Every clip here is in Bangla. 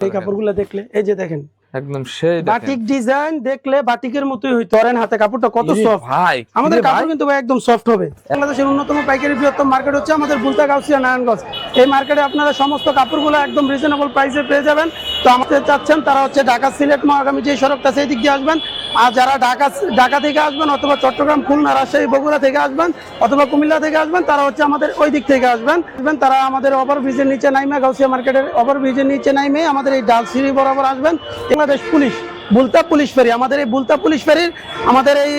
এই কাপড়গুলো দেখলে এই যে দেখেন একদম সেই বাটিক ডিজাইন দেখলে বাটিকের মতোই হইতো। ধরেন হাতে কাপড়টা কত সফট ভাই আমাদের কাপড় কিন্তু ভাই একদম সফট হবে। বাংলাদেশের অন্যতম পাইকারি বৃহত্তম মার্কেট হচ্ছে আমাদের বুলতা গাউসিয়া নারায়ণগঞ্জ। এই মার্কেটে আপনারা সমস্ত কাপড়গুলো একদম রিজনেবল প্রাইসে পেয়ে যাবেন। তো আমাদের চাচ্ছেন তারা হচ্ছে ঢাকা সিলেট মহাগামী যে সড়কটা সেই দিক দিয়ে আসবেন। আর যারা ঢাকা ঢাকা থেকে আসবেন অথবা চট্টগ্রাম খুলনা রাজশাহী বগুড়া থেকে আসবেন অথবা কুমিল্লা থেকে আসবেন তারা হচ্ছে আমাদের ওই দিক থেকে আসবেন। আসবেন তারা আমাদের ওভার ব্রিজের নিচে নাইমে গাউসিয়া মার্কেটের ওভার ব্রিজের নিচে নাইমে আমাদের এই ডালসিঁড়ি বরাবর আসবেন। Bangladesh police Bulta police ferry. আমাদের এই বুলতা পুলিশ ফেরির আমাদের এই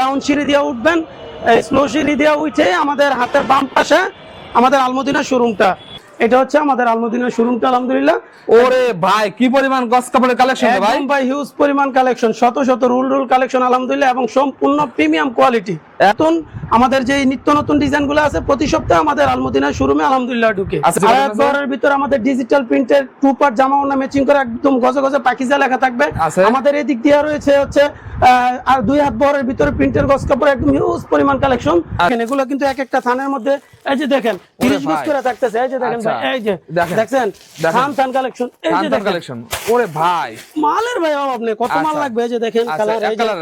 রাউন্ড সিঁড়ি দিয়ে উঠবেন স্লো সিঁড়ি দিয়ে উঠে আমাদের হাতের বাম পাশে আমাদের আলমদিনা শোরুমটা। এটা হচ্ছে আমাদের আলমদিনা শোরুমটা আলহামদুলিল্লাহ। ওরে ভাই কি পরিমাণ গস কাপড়ের কালেকশন ভাই? একদম ভাই হিউজ পরিমাণ কালেকশন শত শত রুল রুল কালেকশন আলহামদুলিল্লাহ এবং সম্পূর্ণ প্রিমিয়াম কোয়ালিটি এখন আমাদের যে নিত্য নতুন ডিজাইনগুলো আছে প্রতি সপ্তাহে আমাদের আলমদিনা শোরুমে আলহামদুলিল্লাহ ঢুকে। আচ্ছা, ভিতর আমাদের ডিজিটাল প্রিন্টের টু পার্ট জামা ওনা ম্যাচিং করে একদম গজে গজে পাকিজা লেখা থাকবে। আমাদের এই দিক দিয়ে রয়েছে হচ্ছে আর দুই হাত বহরের ভিতরে প্রিন্টের গজ কাপড় একদম হিউজ পরিমাণ কালেকশন এগুলো কিন্তু এক একটা থানের মধ্যে এই যে দেখেন তিরিশ গজ করে থাকতেছে এই যে দেখেন আচ্ছা। ভাই, এই যে দেখেন। দেখছেন দেখেন। থান থান কালেকশন এই যে কালেকশন ওরে ভাই। মালের ভাই অভাব কত মাল। লাগবে এই যে দেখেন কালার এক কালার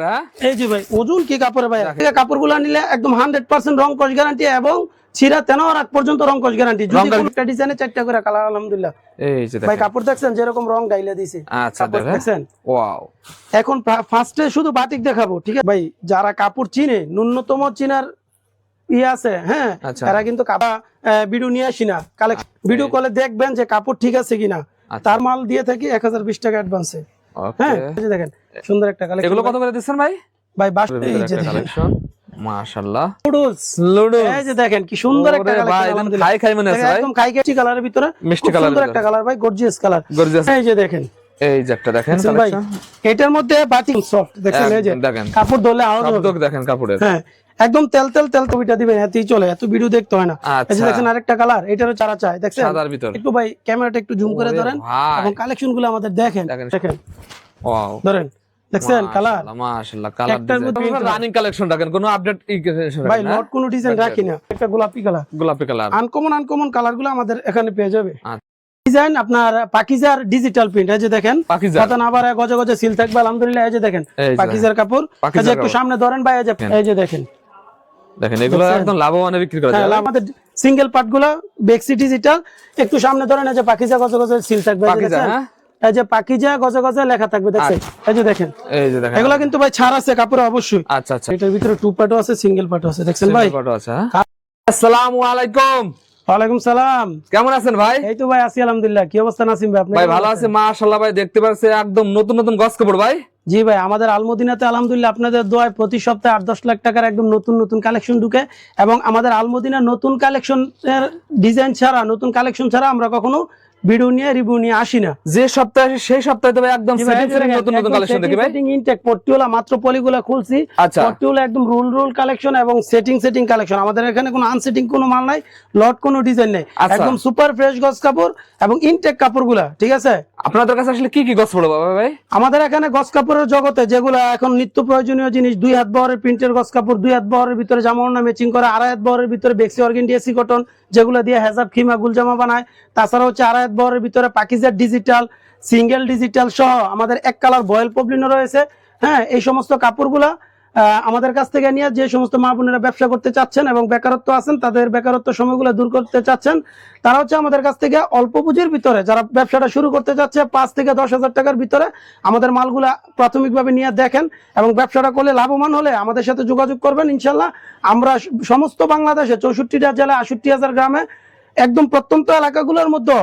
এই যে ভাই ওজন কি কাপড়ে ভাই? এই কাপড়গুলো নিলে একদম হান্ড্রেড পার্সেন্ট রং কস গ্যারান্টি এবং ছিঁড়া তেন আগ পর্যন্ত রং কস গ্যারান্টি যদি একটা ডিজাইনে চারটা করে কালার আলহামদুলিল্লাহ। এই যে ভাই কাপড় দেখছেন যেরকম রং ডাইলে দিছে। আচ্ছা দেখেন। ওয়াও। এখন ফার্স্টে শুধু বাটিক দেখাবো ঠিক আছে? ভাই যারা কাপড় চিনে ন্যূনতম চিনার ইয়ে আছে হ্যাঁ? আচ্ছা। তারা কিন্তু কাপড় ভিডিও নিয়ে আসি না। কালেক্ট ভিডিও কলে দেখবেন যে কাপড় ঠিক আছে কিনা। আচ্ছা। তার মাল দিয়ে থাকি এক হাজার বিশ টাকা অ্যাডভান্সে হ্যাঁ দেখেন সুন্দর একটা কালেকশন এগুলো কত করে দিচ্ছেন ভাই? ভাই বাস এই যে দেখেন। কালেকশন মাশাআল্লাহ। নুডলস লুডো এই যে দেখেন কি সুন্দর একটা ওরে ভাই কালেকশন একদম খাই খাই মনে আছে ভাই। একদম খাই কেটি কালারের ভিতরে। মিষ্টি খুব কালারের সুন্দর একটা কালার ভাই গর্জিয়াস কালার গর্জিয়াস এই যে দেখেন। এই যে একটা দেখেন ভাই? এটার মধ্যে বাটিং সফট দেখছেন এই যে দেখেন। কাপড় দেখেন কাপড়ের। হ্যাঁ একদম তেল তেল তেল দিবেন এতই চলে এত ভিডিও দেখতে হয় না। আচ্ছা। দেখছেন আরেকটা কালার এটারও চারা চাই দেখছেন? সাদার ভিতর। একটু ভাই ক্যামেরাটা একটু জুম করে ধরেন এবং কালেকশনগুলো আমাদের দেখেন দেখেন। দেখেন। ওয়াও ধরেন দেখছেন কালার মাশাআল্লাহ কালার রানিং কালেকশন রাখেন কোনো আপডেট ভাই লট কোনো ডিজাইন রাখি না একটা গোলাপি কালার গোলাপি কালার আনকমন আনকমন কালারগুলো আমাদের এখানে পেয়ে যাবে। আচ্ছা। ডিজাইন আপনার পাকিজার ডিজিটাল প্রিন্ট এই যে দেখেন আবার গজে গজে সিল থাকবে আলহামদুলিল্লাহ এই যে দেখেন পাকিজার কাপড়। এই যে একটু সামনে ধরেন ভাই এই যে দেখেন। দেখেন। এগুলো একদম লাভবানে বিক্রি করা হ্যাঁ, যায় আমাদের সিঙ্গেল বেক্সি ডিজিটাল একটু সামনে ধরেন এই যে পাকিজা গজে গজে সিল থাকবে পাকিজা হ্যাঁ? এই যে পাকিজা গজে গজে লেখা থাকবে দেখছেন? এই যে দেখেন। এই যে দেখেন। এগুলো কিন্তু ভাই ছাড় আছে কাপড়ে অবশ্যই। আচ্ছা আচ্ছা। এটার ভিতরে টু পার্টও আছে সিঙ্গেল পার্টও আছে দেখছেন ভাই? ফটো আছে হ্যাঁ? আসসালামু আলাইকুম। ওয়ালাইকুম সালাম। কেমন আছেন ভাই? এই তো ভাই আছি আলহামদুলিল্লাহ। কি অবস্থা নাসিম ভাই আপনি ভাই ভালো আছে মাশাআল্লাহ ভাই দেখতে পারছে একদম নতুন নতুন গস কাপড় ভাই। জি ভাই আমাদের আলমদিনাতে আলহামদুলিল্লাহ আপনাদের দোয়ায় প্রতি সপ্তাহে আট দশ লাখ টাকার একদম নতুন নতুন কালেকশন ঢুকে এবং আমাদের আলমদিনা নতুন কালেকশন ডিজাইন ছাড়া নতুন কালেকশন ছাড়া আমরা কখনো ভিডিও নিয়ে রিভিউ নিয়ে আসি না। যে সপ্তাহে সেই সপ্তাহে তো ভাই একদম নতুন নতুন কালেকশন দেখি ভাই। setting, setting মাত্র পলিগুলা খুলছি। আচ্ছা। একদম রুল রুল কালেকশন এবং সেটিং সেটিং কালেকশন আমাদের এখানে কোনো আনসেটিং কোনো মাল নাই লট কোনো ডিজাইন নেই। আচ্ছা। একদম সুপার ফ্রেশ গস কাপড় এবং ইনটেক কাপড়গুলা ঠিক আছে? আপনাদের কাছে আসলে কি কি গস পড়বে বাবা ভাই? আমাদের এখানে গস কাপড়ের জগতে যেগুলো এখন নিত্য প্রয়োজনীয় জিনিস দুই হাত বহরের প্রিন্টের গস কাপড় দুই হাত বহরের ভিতরে জামা ম্যাচিং করা আড়াই হাত বহরের ভিতরে বেক্সি অর্গেন ডিএসি কটন যেগুলো দিয়ে হেজাব খিমা গুল জামা বানায়। তাছাড়া হচ্ছে আড়াই হাত বহরের ভিতরে পাকিজার ডিজিটাল সিঙ্গেল ডিজিটাল সহ আমাদের এক কালার বয়েল পবলিনও রয়েছে। হ্যাঁ এই সমস্ত কাপড়গুলা আমাদের কাছ থেকে নিয়ে যে সমস্ত মা বোনেরা ব্যবসা করতে চাচ্ছেন এবং বেকারত্ব আছেন, তাদের বেকারত্ব সময়গুলো দূর করতে চাচ্ছেন, তারা হচ্ছে আমাদের কাছ থেকে অল্প পুঁজির ভিতরে যারা ব্যবসাটা শুরু করতে চাচ্ছে পাঁচ থেকে দশ হাজার টাকার ভিতরে আমাদের মালগুলা প্রাথমিকভাবে নিয়ে দেখেন এবং ব্যবসাটা করলে লাভবান হলে আমাদের সাথে যোগাযোগ করবেন ইনশাল্লাহ। আমরা সমস্ত বাংলাদেশে চৌষট্টিটা জেলায় আষট্টি হাজার গ্রামে একদম প্রত্যন্ত এলাকাগুলোর মধ্যে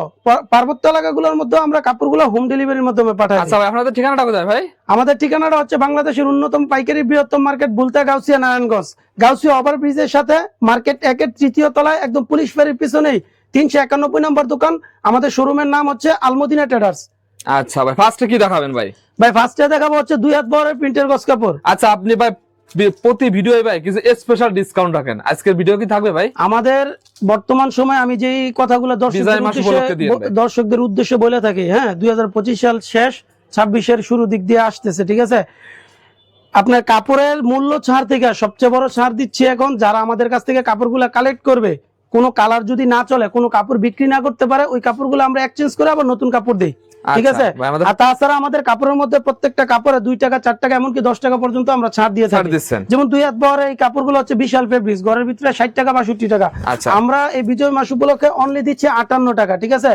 পার্বত্য এলাকাগুলোর মধ্যে আমরা কাপড়গুলো হোম ডেলিভারির মাধ্যমে পাঠাই। আচ্ছা ভাই আপনাদের ঠিকানাটা কোথায় ভাই? আমাদের ঠিকানাটা হচ্ছে বাংলাদেশের অন্যতম পাইকারি বৃহত্তম মার্কেট বুলতা গাউসিয়া নারায়ণগঞ্জ। গাউসিয়া ওভারব্রিজের সাথে মার্কেট একের তৃতীয় তলায় একদম পুলিশ ফেরির পিছনেই তিনশো একানব্বই নম্বর দোকান। আমাদের শোরুমের নাম হচ্ছে আলমদিনা ট্রেডার্স। আচ্ছা ভাই ফার্স্টে কি দেখাবেন ভাই? ভাই ফার্স্টে দেখাবো হচ্ছে দুই হাত বহরের প্রিন্টের গস কাপড়। আচ্ছা আপনি ভাই প্রতি ভিডিও ভাই কিছু স্পেশাল ডিসকাউন্ট রাখেন। আজকের ভিডিও কি থাকবে ভাই? আমাদের বর্তমান সময় আমি যেই কথাগুলো দর্শকদের উদ্দেশ্যে বলে থাকি হ্যাঁ দুই হাজার পঁচিশ সাল শেষ ছাব্বিশের শুরু দিক দিয়ে আসতেছে ঠিক আছে? আপনার কাপড়ের মূল্য ছাড় থেকে সবচেয়ে বড় ছাড় দিচ্ছি এখন যারা আমাদের কাছ থেকে কাপড়গুলো কালেক্ট করবে কোনো কালার যদি না চলে কোনো কাপড় বিক্রি না করতে পারে ওই কাপড়গুলো আমরা এক্সচেঞ্জ করে আবার নতুন কাপড় দিই। ঠিক আচ্ছা, আছে? আর তাছাড়া আমাদের কাপড়ের মধ্যে প্রত্যেকটা কাপড়ে দুই টাকা চার টাকা এমনকি দশ টাকা পর্যন্ত আমরা ছাড় দিয়ে ছাড় থাকি। দিচ্ছেন। যেমন দুই হাত বহরে এই কাপড়গুলো হচ্ছে বিশাল ফেব্রিক্স ঘরের ভিতরে ষাট টাকা বাষট্টি টাকা। আচ্ছা। আমরা এই বিজয় মাস উপলক্ষে অনলি দিচ্ছি আটান্ন টাকা ঠিক আছে?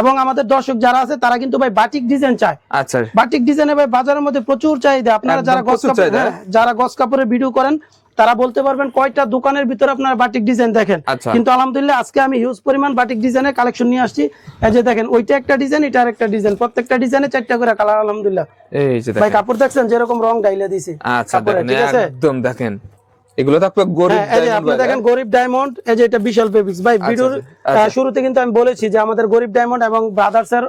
এবং আমাদের দর্শক যারা আছে তারা কিন্তু ভাই বাটিক ডিজাইন চায়। আচ্ছা। বাটিক ডিজাইনে ভাই বাজারের মধ্যে প্রচুর চাহিদা। আপনারা যারা কাপড় হ্যাঁ, যারা গস কাপড়ের ভিডিও করেন তারা বলতে পারবেন কয়টা দোকানের ভিতরে আপনার বাটিক ডিজাইন দেখেন। আচ্ছা। কিন্তু আলহামদুলিল্লাহ আজকে আমি হিউজ পরিমাণ বাটিক ডিজাইনের কালেকশন নিয়ে আসছি। এই যে দেখেন ওইটা একটা ডিজাইন এটা একটা ডিজাইন প্রত্যেকটা ডিজাইনে চারটা করে কালার আলহামদুলিল্লাহ। এই যে ভাই কাপড় দেখছেন যেরকম রং ডাইলে দিছে। আচ্ছা দেখেন ঠিক আছে? একদম দেখেন। এগুলো তো আপনার গরিব হ্যাঁ, আপনি দেখেন গরিব ডায়মন্ড এই যে এটা বিশাল ফেব্রিক্স ভাই ভিডিওর আচ্ছা। শুরুতে কিন্তু আমি বলেছি যে আমাদের গরিব ডায়মন্ড এবং ব্রাদার্স এর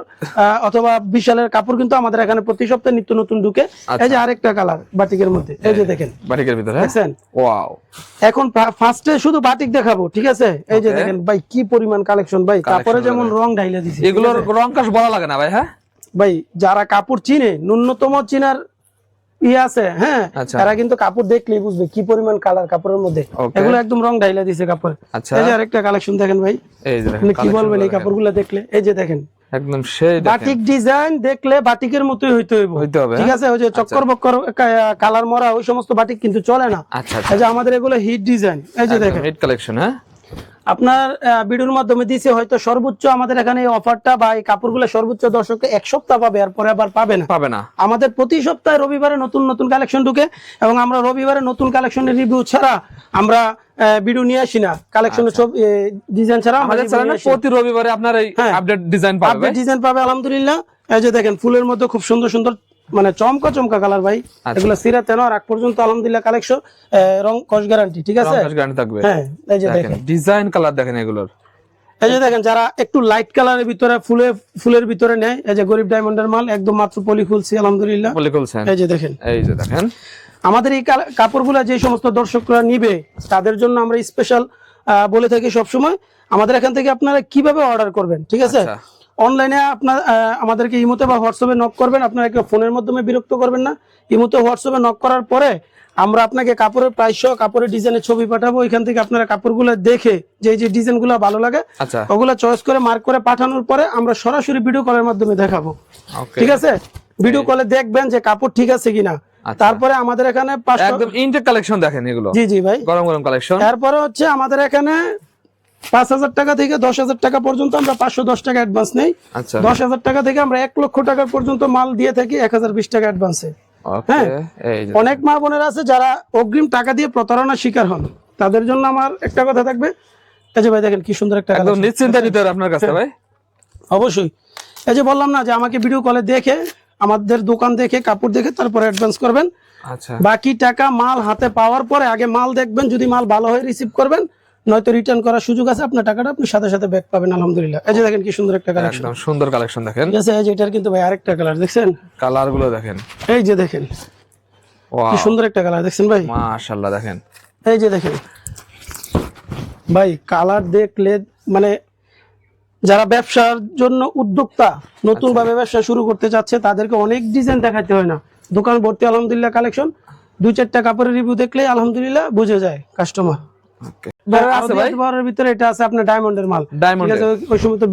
অথবা বিশালের কাপড় কিন্তু আমাদের এখানে প্রতি সপ্তাহে নিত্য নতুন ঢুকে। এই যে আরেকটা কালার বাটিকের মধ্যে। এই যে দেখেন। বাটিকের ভিতরে হ্যাঁ? দেখছেন? ওয়াও এখন ফার্স্টে শুধু বাটিক দেখাবো ঠিক আছে? এই যে দেখেন ভাই কি পরিমাণ কালেকশন ভাই কাপড়ে যেমন রং ঢাইলে দিছে এগুলোর রং কাশ বলা লাগে না ভাই হ্যাঁ? ভাই যারা কাপড় চিনে ন্যূনতম চিনার ইয়ে আছে হ্যাঁ? আচ্ছা। তারা কিন্তু কাপড় দেখলেই বুঝবে কি পরিমাণ কালার কাপড়ের মধ্যে। এগুলো একদম রং ঢাইলে দিছে কাপড়। আচ্ছা। এই যে আরেকটা কালেকশন দেখেন ভাই। এই যে দেখেন আপনি কি বলবেন এই। কাপড়গুলো দেখলে? এই যে দেখেন। একদম সেই বাটিক ডিজাইন দেখলে বাটিকের মতোই হইতে হইব। হইতে হবে ঠিক হ্যাঁ? আছে? ওই যে চক্কর বক্কর কালার মরা ওই সমস্ত বাটিক কিন্তু চলে না। আচ্ছা আচ্ছা। এই যে আমাদের এগুলো হিট ডিজাইন এই যে দেখেন। মিড কালেকশন হ্যাঁ? আপনার ভিডিওর মাধ্যমে দিছে হয়তো সর্বোচ্চ আমাদের এখানে অফারটা বা এই কাপড়গুলো সর্বোচ্চ দর্শককে এক সপ্তাহ পাবে আর পরে আবার পাবে না। পাবে না। আমাদের প্রতি সপ্তাহে রবিবারে নতুন নতুন কালেকশন ঢুকে এবং আমরা রবিবারে নতুন কালেকশনের রিভিউ ছাড়া আমরা ভিডিও নিয়ে আসি না। কালেকশনের ছবি ডিজাইন ছাড়া আমাদের চ্যানেলে। প্রতি রবিবারে আপনার এই হ্যাঁ। আপডেট ডিজাইন পাবে আপডেট ডিজাইন পাবে আলহামদুলিল্লাহ। এই যে দেখেন ফুলের মধ্যে খুব সুন্দর সুন্দর মানে চমকা চমকা কালার ভাই। আচ্ছা। এগুলো সিরাতে নেওয়ার আগ পর্যন্ত আলহামদুলিল্লাহ কালেকশন রং কস গ্যারান্টি ঠিক আছে? গ্যারান্টি থাকবে। হ্যাঁ এই যে দেখেন ডিজাইন কালার দেখেন এগুলোর। এই যে দেখেন যারা একটু লাইট কালারের ভিতরে ফুলে ফুলের ভিতরে নেয় এই যে গরিব ডায়মন্ডের মাল একদম মাত্র পলি খুলছি আলহামদুলিল্লাহ। বলে খুলছেন এই যে দেখেন। এই যে দেখেন। আমাদের এই কাপড়গুলা যে সমস্ত দর্শকরা নিবে তাদের জন্য আমরা স্পেশাল বলে থাকি সবসময় আমাদের এখান থেকে আপনারা কীভাবে অর্ডার করবেন ঠিক আছে? আচ্ছা। অনলাইনে আপনার আমাদেরকে ইমোতে বা হোয়াটসঅ্যাপে নক করবেন। আপনারা কেউ ফোনের মাধ্যমে বিরক্ত করবেন না। ইমোতে হোয়াটসঅ্যাপে নক করার পরে আমরা আপনাকে কাপড়ের প্রাইস সহ কাপড়ের ডিজাইনের ছবি পাঠাবো। এখান থেকে আপনারা কাপড়গুলো দেখে যে যে ডিজাইনগুলো ভালো লাগে আচ্ছা। ওগুলো চয়েস করে মার্ক করে পাঠানোর পরে আমরা সরাসরি ভিডিও কলের মাধ্যমে দেখাবো। ঠিক আছে? ভিডিও কলে দেখবেন যে কাপড় ঠিক আছে কিনা। আচ্ছা। তারপরে আমাদের এখানে একদম ইনটেক কালেকশন দেখেন এগুলো। জি জি ভাই। গরম গরম কালেকশন তারপরে হচ্ছে আমাদের এখানে পাঁচ হাজার টাকা থেকে দশ হাজার টাকা পর্যন্ত আমরা পাঁচশো দশ টাকা অ্যাডভান্স নেই। আচ্ছা। দশ হাজার টাকা থেকে আমরা এক লক্ষ টাকা পর্যন্ত মাল দিয়ে থাকি এক হাজার বিশ টাকা অ্যাডভান্সে হ্যাঁ। অনেক মা বোনেরা আছে যারা অগ্রিম টাকা দিয়ে প্রতারণার শিকার হন। তাদের জন্য আমার একটা কথা থাকবে। এই যে ভাই দেখেন কি সুন্দর একটা একদম নিশ্চিন্তে নিতে আপনার কাছে ভাই। অবশ্যই। এই যে বললাম না যে আমাকে ভিডিও কলে দেখে আমাদের দোকান দেখে কাপড় দেখে তারপরে অ্যাডভান্স করবেন। আচ্ছা। বাকি টাকা মাল হাতে পাওয়ার পরে আগে মাল দেখবেন যদি মাল ভালো হয় রিসিভ করবেন। নয়তো রিটার্ন করার সুযোগ আছে আপনার টাকাটা আপনি সাথে সাথে ব্যাক পাবেন আলহামদুলিল্লাহ। এই যে দেখেন কি সুন্দর একটা কালেকশন একদম সুন্দর কালেকশন দেখেন। ঠিক আছে এই যে এটার কিন্তু ভাই আরেকটা কালার দেখছেন? কালারগুলো দেখেন। এই যে দেখেন কি সুন্দর একটা কালার দেখছেন ভাই? মাশাআল্লাহ দেখেন। এই যে দেখেন ভাই কালার দেখলে মানে যারা ব্যবসার জন্য উদ্যোক্তা নতুন ভাবে ব্যবসা শুরু করতে চাচ্ছে তাদেরকে অনেক ডিজাইন দেখাতে হয় না। দোকান ভর্তি আলহামদুলিল্লাহ কালেকশন দুই চারটা কাপড়ের রিভিউ দেখলে আলহামদুলিল্লাহ বুঝে যায় কাস্টমার ওকে আছে ভাই? বরের ভিতরে এটা আছে আপনার ডায়মন্ডের মাল। ডায়মন্ড ঠিক ওই- ওই সময় তো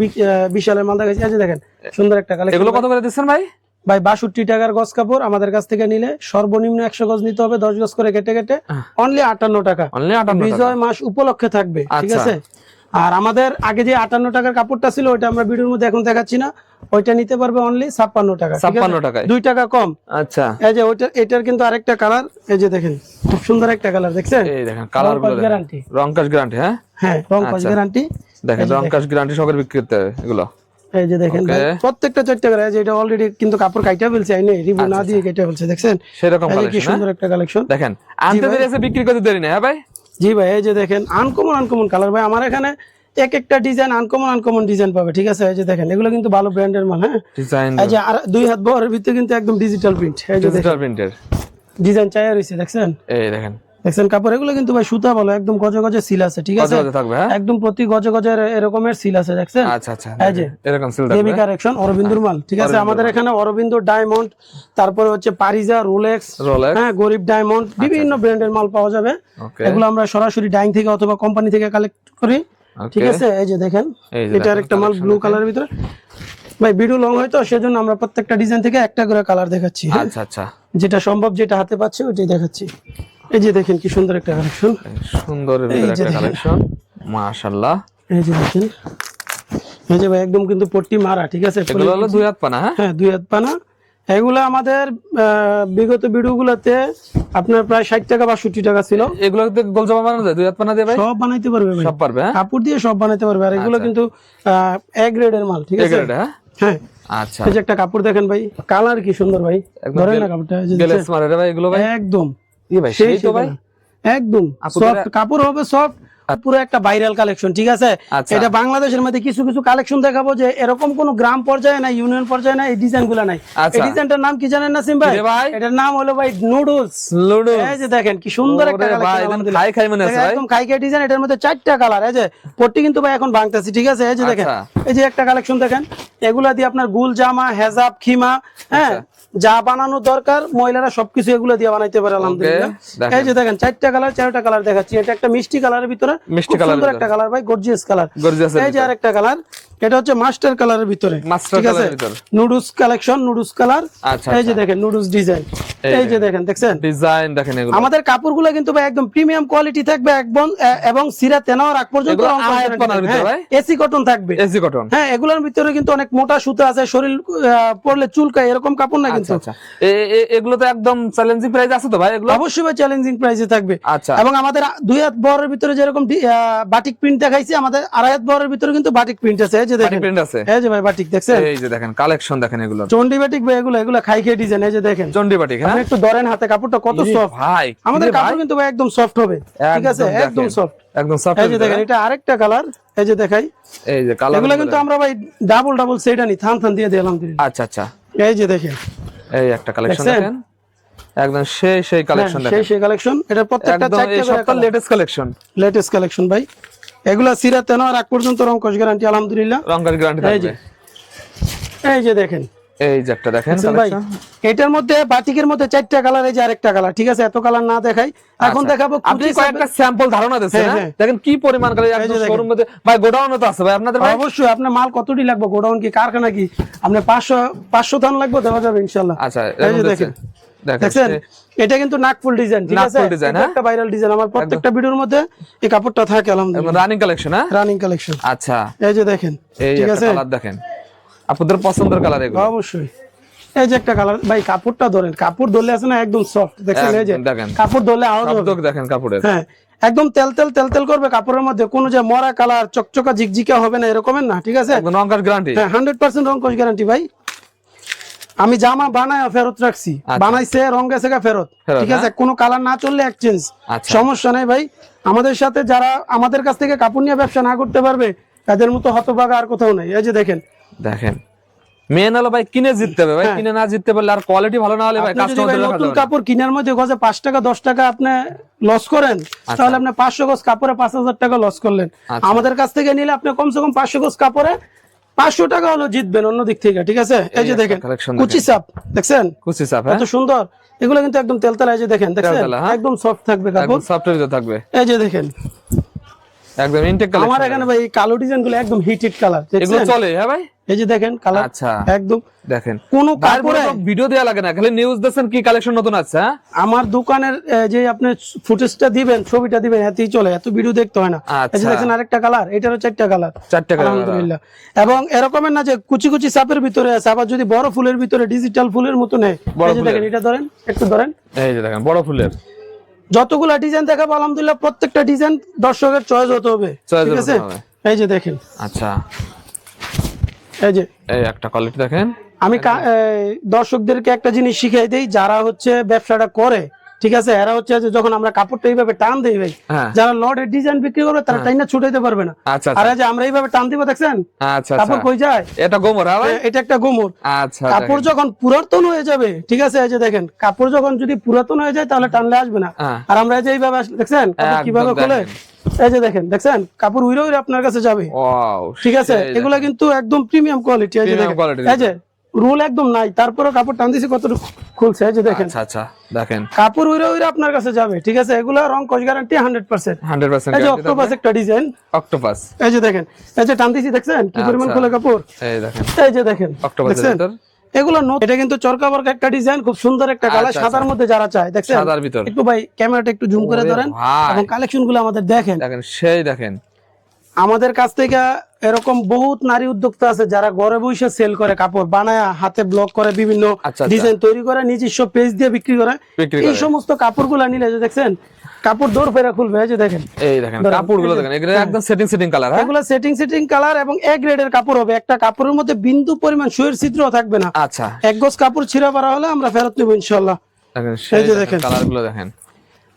বিশালের মাল দেখা দেখেন সুন্দর একটা কালেকশন এগুলো কত করে দিচ্ছেন ভাই? ভাই বাষট্টি টাকার গজ কাপড় আমাদের কাছ থেকে নিলে সর্বনিম্ন একশো গজ নিতে হবে দশ গজ করে কেটে কেটে। অনলি আটান্ন টাকা। অনলি 58 টাকা। বিজয় মাস উপলক্ষে থাকবে ঠিক আচ্ছা। আছে? আর আমাদের আগে যে আটান্ন টাকার কাপড়টা ছিল ওইটা আমরা ভিডিওর মধ্যে এখন দেখাচ্ছি না। ওইটা নিতে পারবে অনলি ছাপ্পান্ন টাকা? 56 টাকায়। দুই টাকা কম। আচ্ছা। এই যে ওইটা এটার কিন্তু আরেকটা কালার এই যে দেখেন খুব সুন্দর একটা কালার দেখছেন? এই দেখেন কালার গ্যারান্টি রংকাশ গ্যারান্টি হ্যাঁ? হ্যাঁ রং পাঁচ আচ্ছা। গ্যারান্টি দেখেন রংকাশ গ্যারান্টি সহকারে বিক্রি করতে হবে এগুলো। এই যে দেখেন প্রত্যেকটা চারটে যে এটা অলরেডি কিন্তু কাপড় কাইটা ফেলছে আই নেই রিভিউ না দিয়ে কেটে ফেলছে দেখছেন? সেরকম কালেকশন সুন্দর একটা কালেকশন দেখেন আনতে দেরি আছে বিক্রি করতে দেরি নেই হ্যাঁ ভাই? জি ভাই এই যে দেখেন আনকমন আনকমন কালার ভাই আমার এখানে এক একটা ডিজাইন আনকমন আনকমন ডিজাইন পাবে ঠিক আছে? এই যে দেখেন এগুলো কিন্তু ভালো ব্র্যান্ডের মাল হ্যাঁ? ডিজাইন এই যে আর দুই হাত বহরের ভিতরে কিন্তু একদম ডিজিটাল প্রিন্ট এই যে ডিজিটাল প্রিন্টের ডিজাইন চাই রয়েছে দেখছেন? এই দেখেন। দেখছেন কাপড় এগুলো কিন্তু ভাই সুতা বলো একদম গজে গজে সিল আছে ঠিক আছে? হ্যাঁ? একদম প্রতি গজে গজে এরকমের সিল আছে দেখছেন? আচ্ছা আচ্ছা এই যে। এরকম সিল দেবী থাকবে কারেকশন অরবিন্দুর মাল ঠিক আছে? আমাদের এখানে অরবিন্দু ডায়মন্ড তারপরে হচ্ছে পারিজা রোলেক্স হ্যাঁ গরিব ডায়মন্ড বিভিন্ন ব্র্যান্ডের মাল পাওয়া যাবে। এগুলো আমরা সরাসরি ডাইং থেকে অথবা কোম্পানি থেকে কালেক্ট করি ঠিক আছে? এই যে দেখেন এটা একটা মাল ব্লু। কালারের ভিতরে। ভাই ভিডিও লং হয় তো সেজন্য আমরা প্রত্যেকটা ডিজাইন থেকে একটা করে কালার দেখাচ্ছি হ্যাঁ? আচ্ছা আচ্ছা। যেটা সম্ভব যেটা হাতে পাচ্ছি ওইটাই দেখাচ্ছি। এই যে দেখেন কি সুন্দর একটা কালেকশন যে একটা কালেকশন মাশাআল্লাহ। এই যে দেখেন। এই যে ভাই একদম কিন্তু পট্টি মারা ঠিক আছে? এগুলো হলো দুই হাত পানা হ্যাঁ? হ্যাঁ দুই হাত পানা। এগুলো আমাদের বিগত ভিডিওগুলোতে আপনার প্রায় ষাট টাকা বা বাষট্টি টাকা ছিল। এগুলো গোল জামা বানানো যায়? দুই হাত দিয়ে ভাই? সব বানাইতে পারবে ভাই। সব পারবে হ্যাঁ? কাপড় দিয়ে সব বানাইতে পারবে। আর এগুলো কিন্তু এ গ্রেডের মাল ঠিক আছে? হ্যাঁ? হ্যাঁ। আচ্ছা। এই যে একটা কাপড় দেখেন ভাই কালার কি সুন্দর ভাই। ধরেন না কাপড়টা এই যে গেলে দেখছেন? ভাই এগুলো ভাই? একদম। ভাই সেই তো ভাই একদম আপুদের- সফট কাপড় হবে সফট পুরো একটা ভাইরাল কালেকশন ঠিক আছে আচ্ছা। এটা বাংলাদেশের মধ্যে কিছু কিছু কালেকশন দেখাবো যে এরকম কোন গ্রাম পর্যায়ে ইউনিয়ন পর্যায়ে নাই এই ডিজাইনগুলা নাই আচ্ছা। এই ডিজাইনটার নাম কি জানেন ভাই? এটার নাম হলো ভাই নুডলস লুডু এই যে দেখেন কি সুন্দর একটা কালেকশন খাই খাই মনে আছে একদম খাই খাই ডিজাইন এটার মধ্যে চারটা কালার এই যে পট্টি কিন্তু ভাই এখন ভাঙতেছি ঠিক আছে এই যে দেখেন আচ্ছা। এই যে একটা কালেকশন দেখেন এগুলা দিয়ে আপনার গুল জামা হেজাব খিমা হ্যাঁ। যা বানানো দরকার মহিলারা সবকিছু এগুলো দিয়ে বানাইতে পারে আলহামদুলিল্লাহ। এই যে দেখেন চারটা কালার চারটা কালার দেখাচ্ছি। এটা একটা মিষ্টি কালারের ভিতরে। মিষ্টি এর একটা কালার ভাই গর্জিয়াস কালার এই যে আরেকটা কালার এটা হচ্ছে মাস্টার কালারের ভিতরে ঠিক আছে। Noodles collection noodles colour. আচ্ছা, এই যে আচ্ছা। দেখেন নুডলস ডিজাইন। এই যে দেখেন দেখছেন? ডিজাইন দেখেন এগুলো। আমাদের কাপড়গুলো কিন্তু ভাই একদম প্রিমিয়াম কোয়ালিটি থাকবে একদম এবং সিরা তেনার আগ পর্যন্ত ভাই? এসি কটন থাকবে। এসি কটন হ্যাঁ এগুলোর ভিতরে কিন্তু অনেক মোটা সুতা আছে শরীর পড়লে চুলকায় এরকম কাপড় না কিন্তু। আচ্ছা এগুলো তো একদম চ্যালেঞ্জিং প্রাইস আছে তো ভাই এগুলো? অবশ্যই ভাই চ্যালেঞ্জিং প্রাইসে থাকবে। আচ্ছা। এবং আমাদের দুই হাত বহরের ভিতরে যেরকম বাটিক প্রিন্ট দেখাইছি আমাদের আড়াই হাত বহরের ভিতরে কিন্তু বাটিক প্রিন্ট আছে। যে দেখেন। প্রিন্ট আছে। এই যে ভাই বাটিক দেখছেন? এই যে দেখেন কালেকশন দেখেন এগুলো। চন্ডি বাটিক ভাই এগুলো এগুলো খাই খেয়ে ডিজাইন এই যে দেখেন। চন্ডি বাটিক হ্যাঁ? একটু ধরেন হাতে কাপড়টা কত সফট ভাই আমাদের কাপড় কিন্তু ভাই একদম সফট হবে ঠিক আছে? একদম সফট একদম সফট এই যে দেখেন এটা আরেকটা কালার এই যে দেখাই। এই যে কালার এগুলো কিন্তু আমরা ভাই ডাবল ডাবল সেট আনি থান থান দিয়ে দিলাম আচ্ছা আচ্ছা। এই যে দেখেন। এই একটা কালেকশন দেখেন। একদম সেই সেই কালেকশন হ্যাঁ, সেই সেই কালেকশন এটা প্রত্যেকটা একদম এই লেটেস্ট কালেকশন লেটেস্ট কালেকশন ভাই। এগুলা সিরা তেন আর আগ পর্যন্ত রংকশ গ্যারান্টি আলহামদুলিল্লাহ। রঙের গ্যারান্টি এই যে এই যে দেখেন। এই যে একটা দেখেন ভাই? এটার মধ্যে বাটিকের মধ্যে চারটা কালার এই যে আরেকটা কালার ঠিক আছে? এত কালার না দেখাই। এখন দেখাবো আচ্ছা। আপনি কয়েকটা স্যাম্পল ধারণা দিচ্ছেন হ্যাঁ, হ্যাঁ? হ্যাঁ। দেখেন কি পরিমাণ কালার একদম শোরুম মধ্যে ভাই গোডাউন তো আছে ভাই আপনাদের ভাই? অবশ্যই আপনার মাল কতটি লাগবে? গোডাউন কি কারখানা কি? আপনি পাঁচশো পাঁচশো থান লাগবে দেওয়া যাবে ইনশাল্লাহ আচ্ছা এই যে দেখেন। দেখেন এটা কিন্তু নাকফুল ডিজাইন ঠিক আছে? design, হ্যাঁ? একটা ভাইরাল ডিজাইন আমার প্রত্যেকটা ভিডিওর মধ্যে এই কাপড়টা থাকে আলহামদুলিল্লাহ। রানিং কালেকশন হ্যাঁ? রানিং কালেকশন আচ্ছা। এই যে দেখেন ঠিক আছে? কালার দেখেন। আপনাদের পছন্দের কালার এগুলো। অবশ্যই। এই যে একটা কালার ভাই কাপড়টা ধরেন কাপড় ধরলে আছে না একদম সফট দেখছেন এই যে দেখেন। কাপড় ধরলে শব্দ দেখেন কাপড়ের। হ্যাঁ একদম তেল তেল তেল তেল করবে কাপড়ের মধ্যে কোনো যে মরা কালার চকচকা ঝিকঝিকা হবে না এরকমের না ঠিক আছে? রঙের গ্যারান্টি হ্যাঁ হান্ড্রেড পার্সেন্ট রং গ্যারান্টি ভাই। আমি জামা বানায় ফেরত রাখছি। আচ্ছা। বানাইছে রং গেছে ফেরত। ঠিক আছে কোনো কালার না চললে এক্সচেঞ্জ আচ্ছা। সমস্যা নেই ভাই। আমাদের সাথে যারা আমাদের কাছ থেকে কাপড় নিয়ে ব্যবসা না করতে পারবে তাদের মতো হতভাগা আর কোথাও নেই। এই যে দেখেন। দেখেন। মেন হলো ভাই কিনে জিততে হবে। ভাই হ্যাঁ। কিনে না জিততে পারলে আর কোয়ালিটি ভালো না হলে ভাই কাস্টমার নতুন কাপড় কিনার মধ্যে গজে পাঁচ টাকা দশ টাকা আপনি লস করেন তাহলে আপনি পাঁচশো গজ কাপড়ে পাঁচ হাজার টাকা লস করলেন। আচ্ছা। আমাদের কাছ থেকে নিলে আপনি কমসে কম পাঁচশো গজ কাপড়ে পাঁচশো টাকা হলো জিতবেন অন্য দিক থেকে ঠিক আছে? এই যে দেখেন কুচি সাপ দেখছেন? কুচি সাপ এত সুন্দর। এগুলো কিন্তু একদম তেলতেলা এই যে দেখেন দেখছেন? হ্যাঁ? একদম সফট থাকবে কাপড়। সফটের থাকবে। এই যে দেখেন একদম ইনটেক আমার এখানে ভাই কালো ডিজাইনগুলো একদম হিট হিট কালার এগুলো চলে হ্যাঁ ভাই? এই যে দেখেন কালার আচ্ছা। একদম। দেখেন। কোনো কাপড়ে ভিডিও লাগে না খালি নিউজ দেখছেন কি কালেকশন নতুন আছে হ্যাঁ? আমার দোকানের যে আপনি ফুটেজটা দিবেন ছবিটা দিবেন এতেই চলে এত ভিডিও দেখতে হয় না। আচ্ছা। এই যে দেখেন আরেকটা কালার এটারও চারটা কালার চারটা কালার আলহামদুলিল্লাহ। এবং এরকমের না যে কুচি কুচি সাপের ভিতরে আছে আবার যদি বড় ফুলের ভিতরে ডিজিটাল ফুলের মতো নেই এই যে দেখেন এটা ধরেন একটু ধরেন। এই যে দেখেন বড় ফুলের। যতগুলা ডিজাইন দেখাবো আলহামদুলিল্লাহ প্রত্যেকটা ডিজাইন দর্শকের চয়েস হতে হবে। ঠিক আছে? এই যে দেখেন। আচ্ছা। এই যে। এই একটা কোয়ালিটি দেখেন। আমি দর্শকদেরকে একটা জিনিস শিখাই দেই যারা হচ্ছে ব্যবসাটা করে ঠিক আছে? এরা হচ্ছে যে যখন আমরা কাপড়টা এইভাবে টান দিই ভাই হ্যাঁ। যারা লটের ডিজাইন বিক্রি করবে তারা টাইনা ছুটাইতে পারবে না। আচ্ছা আর এই যে আমরা এইভাবে টান দিব দেখছেন? আচ্ছা আচ্ছা। কাপড় কই যায়? এটা গোমর হ্যাঁ এটা একটা গোমর। আচ্ছা কাপড় যখন পুরাতন হয়ে যাবে ঠিক আছে এই যে দেখেন কাপড় যখন যদি পুরাতন হয়ে যায় তাহলে টানলে আসবে না। হ্যাঁ। আর আমরা এই যে এইভাবে দেখছেন কীভাবে খোলে? এই যে দেখেন দেখছেন কাপড় উইরে উইরে আপনার কাছে যাবে। ওয়াও ঠিক আছে? এগুলা কিন্তু একদম প্রিমিয়াম কোয়ালিটি এই যে দেখেন। এই যে রুল একদম নাই। তারপরে কাপড় টান দিছি কতটুকু খুলছে যে দেখেন। আচ্ছা আচ্ছা দেখেন। কাপড় উইরে উইরে আপনার কাছে যাবে ঠিক আছে? এগুলা রং কস guarantee hundred percent hundred percent এই যে অক্টোপাস একটা ডিজাইন অক্টোপাস এই যে দেখেন এই যে টান দিছি দেখছেন? কি পরিমাণ আচ্ছা। খোলা কাপড়? এই দেখেন। এই যে দেখেন দেখছেন? ভিতর এগুলো নো- এটা কিন্তু চরকা বরকা একটা ডিজাইন খুব সুন্দর একটা কালার আচ্ছা, সাদার মধ্যে যারা চায় দেখছেন? সাদার ভিতর। একটু ভাই ক্যামেরাটা একটু জুম করে ধরেন এবং কালেকশনগুলো আমাদের দেখেন। দেখেন সেই দেখেন। আমাদের কাছ থেকে এরকম বহুত নারী উদ্যোক্তা আছে যারা ঘরে বসে সেল করে কাপড় বানায় হাতে ব্লক করে বিভিন্ন আচ্ছা, আচ্ছা। ডিজাইন তৈরি করে নিজস্ব পেজ দিয়ে বিক্রি করে। এই সমস্ত কাপড়গুলো নিলে যে দেখছেন কাপড় দৌড় ফেরা খুলবে এই যে দেখেন। এই দেখেন ধরেন, কাপড়গুলো দেখেন এগুলো একদম সেটিং সেটিং কালার হ্যাঁ? এগুলো সেটিং সেটিং কালার এবং এ গ্রেডের কাপড় হবে। একটা কাপড়ের মধ্যে বিন্দু পরিমাণ সুয়ের ছিদ্র থাকবে না। আচ্ছা। এক গজ কাপড় ছিঁড়া পারা হলে আমরা ফেরত নেব ইনশাল্লাহ দেখেন এই যে দেখেন দেখেন। কালারগুলো দেখেন।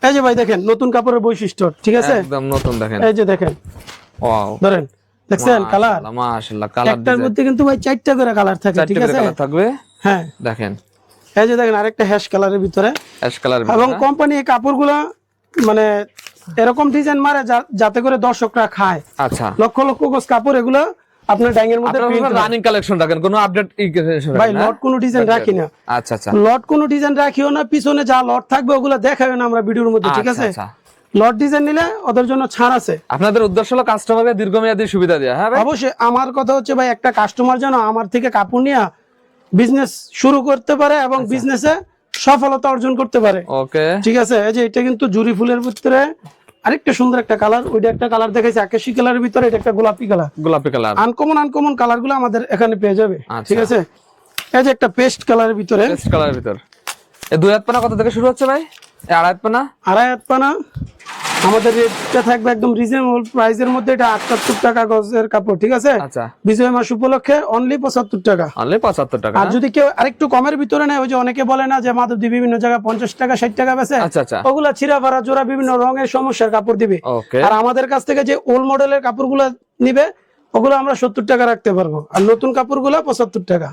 এই যে ভাই দেখেন নতুন কাপড়ের বৈশিষ্ট্য ঠিক আছে? একদম নতুন দেখেন। এই যে দেখেন। ওয়াও। ধরেন দেখছেন কালার? মাশাআল্লাহ কালার একটার মধ্যে কিন্তু ভাই চারটা করে কালার থাকে ঠিক আছে? কালার থাকবে? হ্যাঁ। দেখেন। এই যে দেখেন আরেকটা হ্যাশ কালারের ভিতরে। অ্যাশ কালার এবং কোম্পানি এই কাপড়গুলা মানে এরকম ডিজাইন মারে যাতে করে দর্শকরা খায়। আচ্ছা। লক্ষ লক্ষ গজ কাপড় এগুলো আপনার মধ্যে রানিং কালেকশন রাখেন কোনো আপডেট ভাই লট কোনো ডিজাইন রাখি না। আচ্ছা আচ্ছা। লট কোনো ডিজাইন রাখিও না পিছনে যা লট থাকবে ওগুলো দেখাবে না আমরা ভিডিওর মধ্যে ঠিক আচ্ছা, আছে? আচ্ছা। লট ডিজাইন নিলে ওদের জন্য ছাড় আছে। আপনাদের উদ্দেশ্য হলো কাস্টমারকে দীর্ঘমেয়াদী সুবিধা দেওয়া হ্যাঁ অবশ্যই আমার কথা হচ্ছে ভাই একটা কাস্টমার যেন আমার থেকে কাপড় নিয়ে বিজনেস শুরু করতে পারে এবং আচ্ছা। বিজনেসে সফলতা অর্জন করতে পারে। ওকে ঠিক আছে এই যে এটা কিন্তু জুরি ফুলের ভিতরে আরেকটা সুন্দর একটা কালার ওইটা একটা কালার দেখাইছে আকাশি কালারের ভিতরে এটা একটা গোলাপি কালার গোলাপি কালার আনকমন আনকমন কালারগুলো আমাদের এখানে পেয়ে যাবে। আচ্ছা। ঠিক আছে? এই যে একটা পেস্ট কালারের ভিতরে। পেস্ট কালারের ভিতর। দুই হাত পানা কত থেকে শুরু হচ্ছে ভাই? আড়াই হাত পানা? আড়াই হাত পানা। আমাদের রেটটা থাকবে একদম রিজনেবল প্রাইসের মধ্যে এটা আটাত্তর টাকা গজের কাপড় ঠিক আছে? আচ্ছা। বিজয় মাস উপলক্ষে অনলি পঁচাত্তর টাকা। অনলি পঁচাত্তর টাকা আর যদি কেউ আরেকটু কমের ভিতরে নেয় ওই যে অনেকে বলে না যে মাধবদী বিভিন্ন জায়গায় পঞ্চাশ টাকা ষাট টাকা বেছে আচ্ছা আচ্ছা। ওগুলা ছিঁড়া ভাড়া জোড়া বিভিন্ন রঙের সমস্যার কাপড় দিবে। ওকে আর আমাদের কাছ থেকে যে ওল্ড মডেলের কাপড়গুলো নিবে ওগুলো আমরা সত্তর টাকা রাখতে পারব। আর নতুন কাপড়গুলো পঁচাত্তর টাকা।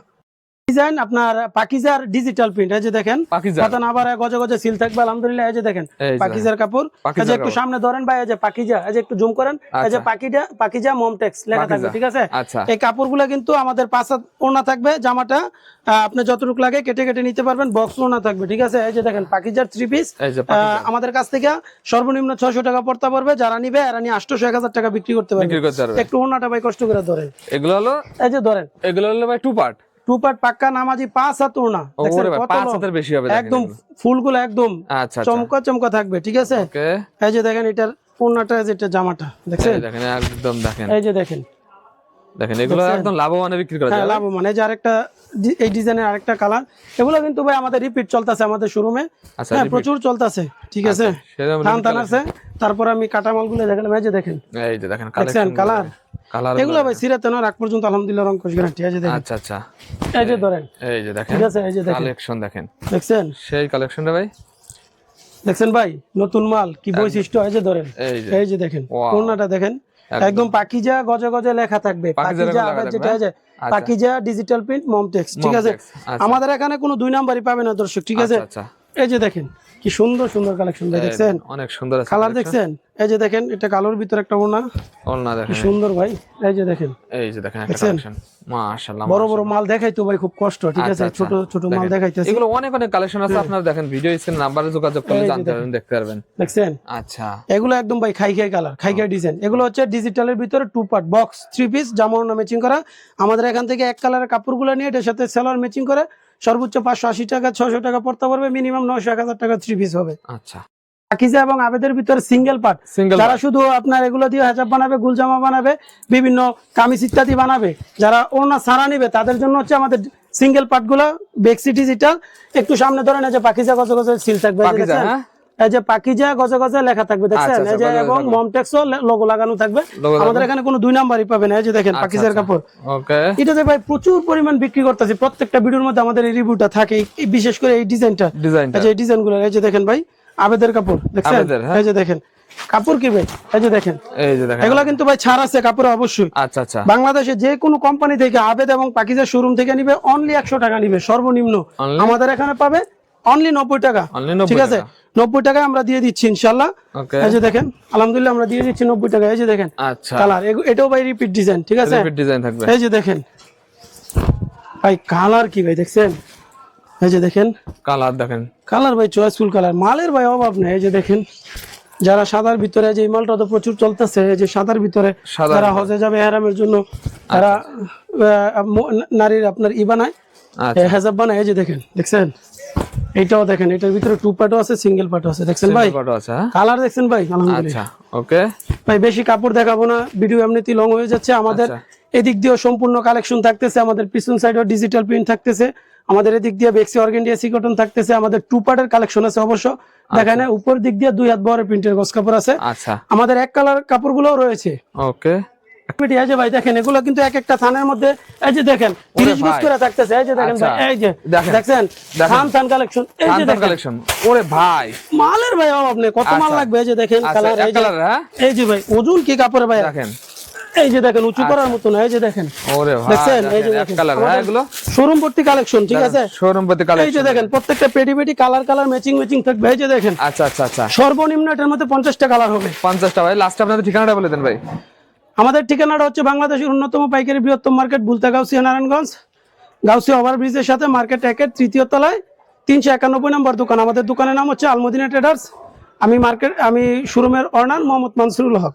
ডিজাইন আপনার পাকিজার ডিজিটাল প্রিন্ট এই যে দেখেন পাকিজা আবার গজে গজে সিল থাকবে আলহামদুলিল্লাহ এই যে দেখেন পাকিজার কাপড়। এই যে একটু সামনে ধরেন ভাই এই যে পাকিজা এই যে একটু জুম করেন এই যে আচ্ছা। পাকিজা পাকিজা মমটেক্স লেখা থাকবে ঠিক আছে? আচ্ছা। এই কাপড়গুলো কিন্তু আমাদের হাত ওড়না থাকবে জামাটা আপনি যতটুকু লাগে কেটে কেটে নিতে পারবেন বক্স ওনা থাকবে ঠিক আছে? এই যে দেখেন পাকিজার থ্রি পিস আমাদের কাছ থেকে সর্বনিম্ন ছয়শো টাকা পড়তে পারবে যারা নিবে এরা নিয়ে এক হাজার টাকা বিক্রি করতে পারবে। বিক্রি করতে পারবে। একটু ওনাটা ভাই কষ্ট করে ধরেন। এগুলো হলো এই যে ধরেন। এগুলো হলো ভাই টু পার্ট টু পার্ট পাক্কা নামাজি পাঁচ হাত ওড়না। পাঁচ হাতের বেশি হবে একদম ফুলগুলো একদম আচ্ছা আচ্ছা। চমকা চমকা থাকবে ঠিক আছে? এই যে দেখেন এটার ওড়নাটা যেটা জামাটা দেখেন একদম দেখেন। এই যে দেখেন। দেখেন এগুলো একদম লাভবানে বিক্রি করা হ্যাঁ যায় লাভ মানে যে আরেকটা এই ডিজাইনের আরেকটা কালার এগুলো কিন্তু ভাই আমাদের রিপিট চলতেছে আমাদের শোরুমে আচ্ছা হ্যাঁ প্রচুর চলতেছে ঠিক আছে? থান আছে তারপর আমি কাটামালগুলো দেখালাম এই যে দেখেন। এই যে দেখেন কালার কালার এগুলো ভাই সিরাতে না রাখ পর্যন্ত আলহামদুলিল্লাহ রং কোশ গ্যারান্টি যে দেখেন। আচ্ছা আচ্ছা। এই যে ধরেন। এই যে দেখেন। ঠিক আছে এই যে দেখেন। কালেকশন দেখেন। দেখছেন? সেই কালেকশনটা ভাই? দেখছেন ভাই? নতুন মাল কি বৈশিষ্ট্য? এই যে ধরেন। এই যে। দেখেন। কোনটা দেখেন। একদম। পাকিজা গজে গজে লেখা থাকবে। পাকিজা আবার যেটা এই যে আচ্ছা। পাকিজা ডিজিটাল প্রিন্ট মমটেক্স ঠিক আছে? আচ্ছা। আমাদের এখানে কোনো দুই নাম্বারই পাবে না দর্শক ঠিক আছে? আচ্ছা আচ্ছা। এই যে দেখেন। কি সুন্দর সুন্দর কালেকশন দেখছেন? অনেক সুন্দর কালার। দেখছেন? এই যে দেখেন এটা কালোর ভিতরে একটা ওনা ওলনা কি দেখেন সুন্দর ভাই এই যে দেখেন। এই যে দেখেন একটা কালেকশন মাশাআল্লাহ বড় বড় মাল দেখাই তো ভাই খুব কষ্ট। ঠিক আছে? আচ্ছা, আচ্ছা। ছোট ছোট মাল। দেখাইতেছি। এগুলো অনেক অনেক কালেকশন আছে। আপনারা দেখেন ভিডিও স্ক্রিন নাম্বারে যোগাযোগ করলে জানতে পারবেন দেখতে পারবেন। দেখছেন? আচ্ছা। এগুলো একদম ভাই খাই খাই কালার খাই খাই ডিজাইন এগুলো হচ্ছে ডিজিটালের ভিতরে two part box three piece জামা ম্যাচিং করা। আমাদের এখান থেকে এক কালারের কাপড়গুলো নিয়ে এটার সাথে সেলার ম্যাচিং করে। সর্বোচ্চ পাঁচশো আশি টাকা ছশো টাকা পড়তে পারবে মিনিমাম নয়শো এক হাজার টাকা থ্রি পিস হবে। আচ্ছা। এবং আবেদের ভিতরে সিঙ্গেল পার্ট যারা শুধু আপনার এগুলো দিয়ে হেজাব বানাবে গুলজামা বানাবে বিভিন্ন কামিজ ইত্যাদি বানাবে যারা ওনা সারা নিবে তাদের জন্য হচ্ছে আমাদের সিঙ্গেল পার্টগুলা বেক্সি ডিজিটাল একটু সামনে ধরেন যে পাকিজা গজ গজ সিল থাকবে এই যে পাকিজা, গজে গজে লেখা থাকবে দেখছেন? আচ্ছা, এই যে এবং। মমটেক্সও লোগো লাগানো থাকবে। আমাদের এখানে কোনো দুই নাম্বারই পাবে না এই যে দেখেন আচ্ছা, পাকিজার আচ্ছা। কাপড়। ওকে। এটা যে ভাই প্রচুর পরিমাণ বিক্রি করতেছি প্রত্যেকটা ভিডিওর মধ্যে আমাদের এই রিভিউটা থাকে বিশেষ করে এই ডিজাইনটা এই যে এই এই যে দেখেন ভাই আবেদের কাপড় দেখছেন? হ্যাঁ। এই যে দেখেন কাপড় কি ভাই? এই যে দেখেন। এই যে দেখেন। এগুলো কিন্তু ভাই ছাড় আছে কাপড়ে অবশ্যই। আচ্ছা আচ্ছা। বাংলাদেশে যে কোনো কোম্পানি থেকে আবেদ এবং পাকিজার শোরুম থেকে নিবে অনলি একশো টাকা নিবে সর্বনিম্ন। আমাদের এখানে পাবে অনলি নব্বই টাকা। ঠিক আছে? নব্বই টাকায় আমরা দিয়ে দিচ্ছি ইনশাল্লাহ এই যে দেখেন আলহামদুলিল্লাহ আমরা দিয়ে দিচ্ছি নব্বই টাকা এই যে দেখেন আচ্ছা। কালার। এটাও ভাই রিপিট ডিজাইন ঠিক আছে? এই যে দেখেন ভাই কালার কি ভাই দেখছেন? এই যে দেখেন কালার দেখেন। কালার ভাই চয়েসফুল কালার। মালের ভাই অভাব নেই। এই যে দেখেন যারা সাদার ভিতরে যে মালটা তো প্রচুর চলতেছে যে সাদার ভিতরে যারা হজে যাবে হেরামের জন্য তারা নারীর আপনার ই বানায় আচ্ছা। হেজাব বানায়। এই যে দেখেন দেখছেন? এইটাও দেখেন এটার ভিতরে টু পার্টও আছে সিঙ্গেল পার্টও আছে। দেখছেন ভাই? আছে হ্যাঁ? কালার দেখছেন ভাই? আলহামদুলিল্লাহ। আচ্ছা ওকে ভাই বেশি কাপড় দেখাবো না ভিডিও এমনিতেই লং হয়ে যাচ্ছে। আমাদের আচ্ছা। এদিক দিয়েও সম্পূর্ণ কালেকশন থাকতেছে আমাদের পিছন সাইডেও ডিজিটাল প্রিন্ট থাকতেছে। আমাদের এদিক দিয়ে বেক্সি অর্গেন্ডিয়া সিকটন থাকতেছে আমাদের টু পার্টের কালেকশন আছে অবশ্য। দেখা যায় উপর দিক দিয়ে দুই হাত বহরের প্রিন্টের গস কাপড় আছে। আচ্ছা। আমাদের এক কালার কাপড়গুলোও রয়েছে। ওকে এই যে ভাই দেখেন এগুলো কিন্তু এক একটা থানের মধ্যে এই যে দেখেন তিরিশ পিস করে থাকতেছে এই যে দেখেন আচ্ছা। ভাই এই যে দেখছেন থান থান কালেকশন এই যে কালেকশন ওরে ভাই মালের ভাই অভাব নেই কত মাল আচ্ছা। লাগবে এই যে দেখেন আচ্ছা কালার এই যে হ্যাঁ এই যে ভাই ওজন কি কাপড়ে ভাই দেখেন এই যে দেখেন উঁচু করার মতো না এই যে দেখেন ওরে ভাই দেখছেন এই যে দেখেন, কালার হ্যাঁ এগুলো শোরুম ভর্তি কালেকশন ঠিক আছে শোরুম এই যে দেখেন প্রত্যেকটা পেটি পেটি কালার কালার ম্যাচিং ম্যাচিং থাকবে এই যে দেখেন আচ্ছা আচ্ছা আচ্ছা সর্বনিম্ন এটার মধ্যে পঞ্চাশটা কালার হবে পঞ্চাশটা ভাই লাস্ট আপনাদের ঠিকানাটা বলে দেন ভাই আমাদের ঠিকানাটা হচ্ছে বাংলাদেশের অন্যতম পাইকারি বৃহত্তম মার্কেট বুলতা গাউসিয়া নারায়ণগঞ্জ। গাউসিয়া ওভারব্রিজের সাথে মার্কেট একের তৃতীয় তলায় তিনশো একানব্বই নম্বর দোকান। আমাদের দোকানের নাম হচ্ছে আলমদিনা ট্রেডার্স। আমি মার্কেট আমি শোরুমের অর্নার মোহাম্মদ মানসুরুল হক।